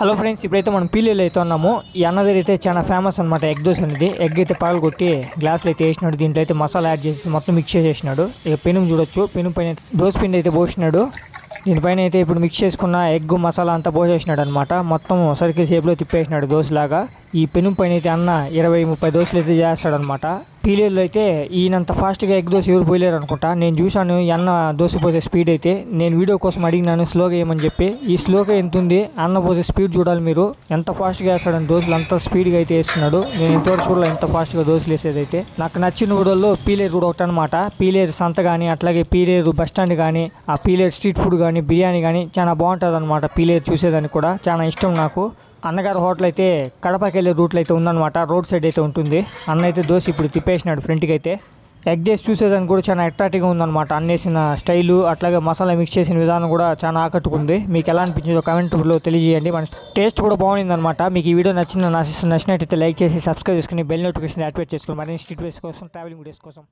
Hello friends ఇప్పుడైతే మనం పీలీలు అయితే ఉన్నాము. ఈ అన్నది అయితే చాలా ఫేమస్ అనమాట ఎగ్ దోశ అనేది. ఎగ్ అయితే పగలు కొట్టి గ్లాస్లో అయితే వేసినాడు. దీంట్లో అయితే మసాలా యాడ్ చేసి మొత్తం మిక్స్ చేసేసినాడు. ఇక పెనుం చూడొచ్చు. పెను పైన దోశ పిండి అయితే పోసినాడు. దీనిపైన అయితే ఇప్పుడు మిక్స్ చేసుకున్న ఎగ్ మసాలా అంతా పోసేసినాడు అనమాట మొత్తం సర్కిల్ షేప్లో తిప్పేసినాడు దోశలాగా. ఈ పెను పైన అయితే అన్న ఇరవై ముప్పై దోశలు అయితే చేస్తాడనమాట పీలేరులో అయితే ఈయనంత ఫాస్ట్గా ఎగ్ దోశ ఎవరు పోయలేరు అనుకుంటా నేను చూశాను అన్న దోశ పోసే స్పీడ్ అయితే. నేను వీడియో కోసం అడిగినాను స్లోగా వేయమని చెప్పి. ఈ స్లోగా ఎంత ఉంది అన్న పోసే స్పీడ్ చూడాలి మీరు. ఎంత ఫాస్ట్గా వేస్తాడని దోశలు అంత స్పీడ్గా అయితే వేస్తున్నాడు. నేను ఇంతవరకు చూడలే ఎంత ఫాస్ట్గా దోశలు వేసేది అయితే. నాకు నచ్చిన ఊడల్లో పీలేరు కూడా ఒకటి అనమాట పీలేరు సంత కానీ అట్లాగే పీలేరు బస్ స్టాండ్ కానీ ఆ పీలేరు స్ట్రీట్ ఫుడ్ కానీ బిర్యానీ కానీ చాలా బాగుంటుంది అనమాట పీలేరు చూసేదానికి కూడా. చాలా ఇష్టం నాకు. అన్నగారు హోటల్ అయితే కడపకి వెళ్ళే రూట్లో అయితే ఉందన్నమాట. రోడ్ సైడ్ అయితే ఉంటుంది. అన్న అయితే దోశ ఇప్పుడు తిప్పేసినాడు ఫ్రంట్కి అయితే ఎగ్ చేసి చూసేదానికి కూడా చాలా అట్రాక్టివ్గా ఉందన్నమాట. అన్నేసిన స్టైలు అట్లాగే మసాలా మిక్స్ చేసిన విధానం కూడా చాలా ఆకట్టుకుంది. మీకు ఎలా అనిపించిందో కామెంట్లో తెలియజేయండి. మన టేస్ట్ కూడా బాగుంది అనమాట మీకు ఈ వీడియో నచ్చిన నచ్చినట్టయితే లైక్ చేసి సబ్స్క్రైబ్ చేసుకుని బెల్ నోటిఫికేషన్ యాక్టివేట్ చేసుకుని మరిన్ని స్ట్రీట్ వేస్ కోసం ట్రావెలింగ్ వీడియోస్ కోసం.